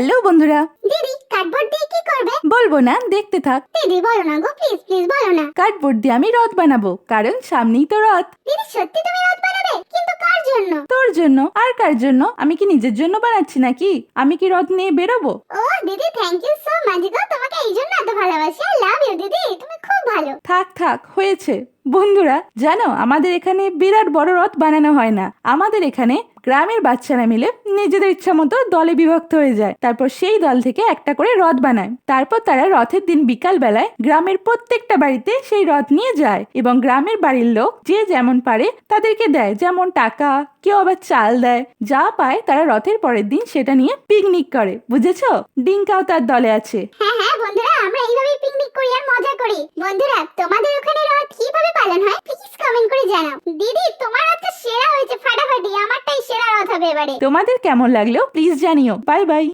Hello বন্ধুরা। দিদি cardboard দিয়ে কি করবে? বলব না দেখতে থাক। দিদি বলো না গো প্লিজ প্লিজ বলো না। কার্ডবোর্ড দিয়ে আমি রথ বানাবো কারণ সামনেই তো রথ। দিদি সত্যি তুমি রথ বানাবে? কিন্তু কার জন্য? তোর জন্য আর কার জন্য? আমি কি নিজের জন্য বানাচ্ছি নাকি? আমি কি রথ নিয়ে বেরোবো? ও দিদি থ্যাংক ইউ সো মাচ গো তোমাকে এই জন্য এত ভালোবাসি। আই লাভ ইউ দিদি তুমি খুব ভালো। থাক থাক হয়েছে। বন্ধুরা, জানো, আমাদের এখানে বিরাট বড় রথ বানানো হয় না। আমাদের এখানে গ্রামের বাচ্চারা মিলে নিজেদের ইচ্ছা মতো দলে বিভক্ত হয়ে যায়। তারপর সেই দল থেকে একটা করে রথ বানায়। তারপর তারা রথের দিন বিকাল বেলায় গ্রামের প্রত্যেকটা বাড়িতে সেই রথ নিয়ে যায় এবং গ্রামের বাড়ির লোক যে যেমন পারে তাদেরকে দেয়। যেমন টাকা, কেউ আবার চাল দেয়। যা পায় তারা রথের পরের দিন সেটা নিয়ে পিকনিক করে। বুঝেছ? ডিঙ্কাও তার দলে আছে। হ্যাঁ হ্যাঁ বন্ধুরা, আমরা এইভাবেই পিকনিক করি আর মজা করি। বন্ধুরা, তোমাদের ওখানে রথ কীভাবে পালন হয় প্লিজ কমেন্ট করে জানাও। দিদি, তোমার আজকে সেরা হয়েছে ফাটাফাটি, আমারটাই সেরা রথ হবে এবারে। তোমাদের কেমন লাগল প্লিজ জানিও। Bye bye